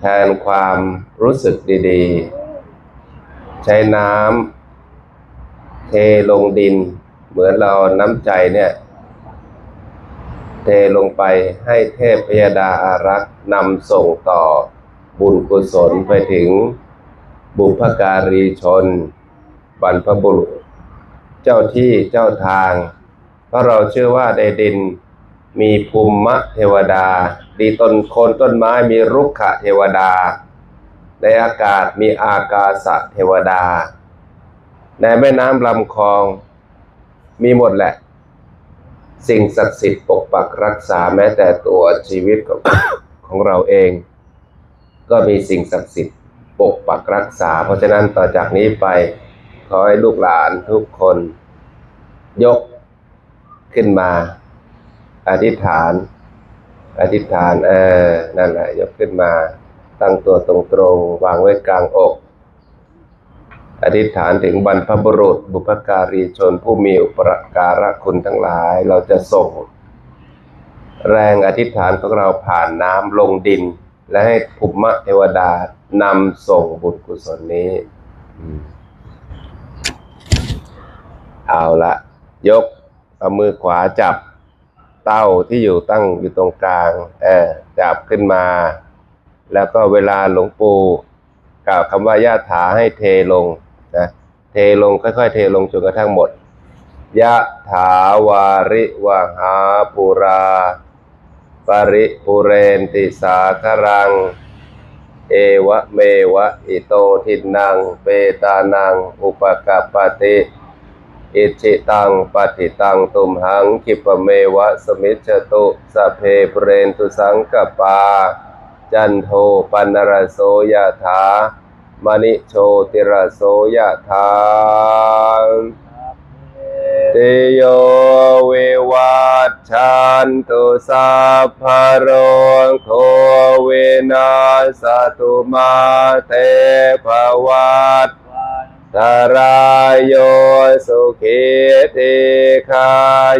แทนความรู้สึกดีๆ ใช้น้ำเทลงดิน เหมือนเราน้ำใจเนี่ย เทลงไปให้เทพพยดาอารักษ์นำส่งต่อบุญกุศลไปถึงบุพการีชน บรรพบุรุษ เจ้าที่เจ้าทาง เพราะเราเชื่อว่าในดินมีภูมิเทวดา ดีต้นโคนต้นไม้มีรุกขเทวดา ในอากาศมีอากาสะเทวดา ในแม่น้ำลำคลองมีหมดแหละ สิ่งศักดิ์สิทธิ์ปกปักรักษาแม้แต่ตัวชีวิตของของเราเอง ก็มีสิ่งศักดิ์สิทธิ์ปกปักรักษา เพราะฉะนั้นต่อจากนี้ไปขอให้ลูกหลานทุกคน ยกขึ้นมา อธิษฐาน อธิษฐานเออนั่นแหละยกขึ้นมา ตั้งตัวตรงๆวางไว้กลางอก อธิษฐานถึงบรรพบุรุษ บุพการีชนผู้มีอุปการะคุณทั้งหลาย เราจะส่ง แรงอธิษฐานของเราผ่านน้ำลงดิน และให้ภูมิเทวดานำส่งบุญกุศลนี้เอาละยกเอามือขวาจับ เต้าที่อยู่ตั้งอยู่ตรงกลางเออจับขึ้นมา แล้วก็เวลาหลวงปู่กล่าวคำว่ายะถาให้เทลงนะเทลงค่อยๆ เทลงจนกระทั่งหมดยะถาวาริวหาปุราปริปุเรนติสาครัง เอวะเมวะอิโตทินัง เปตานัง อุปกปปติ อิจิตังปฏิตังตุมหังคิปะเมวะสมิจจตุสพเพปเรนตุสังกปา จันโทปันนรโสยถามณิโชติรโสยถาเตโยวิวัชชันตุสัพพะโรโควินาสตุมาเตภวัต ตรายโยสุขีติคา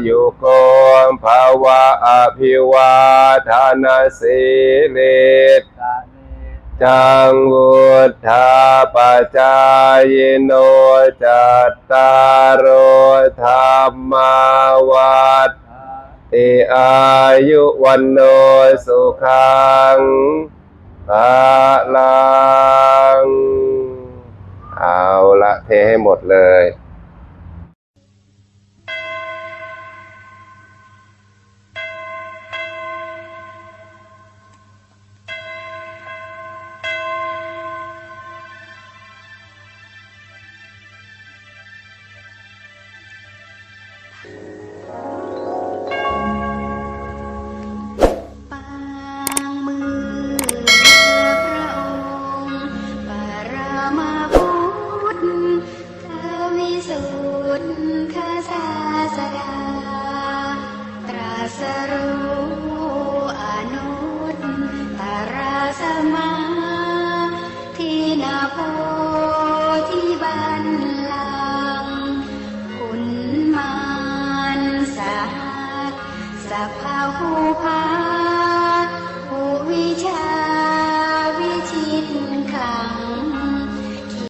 ยุโกมภาวะอภิวาทานาสิลิตจังวุธาปจายโนจัตตารโอธรรมาวัฏติอายุวันโนสุขังภาลังเอา เทให้หมดเลย 不怕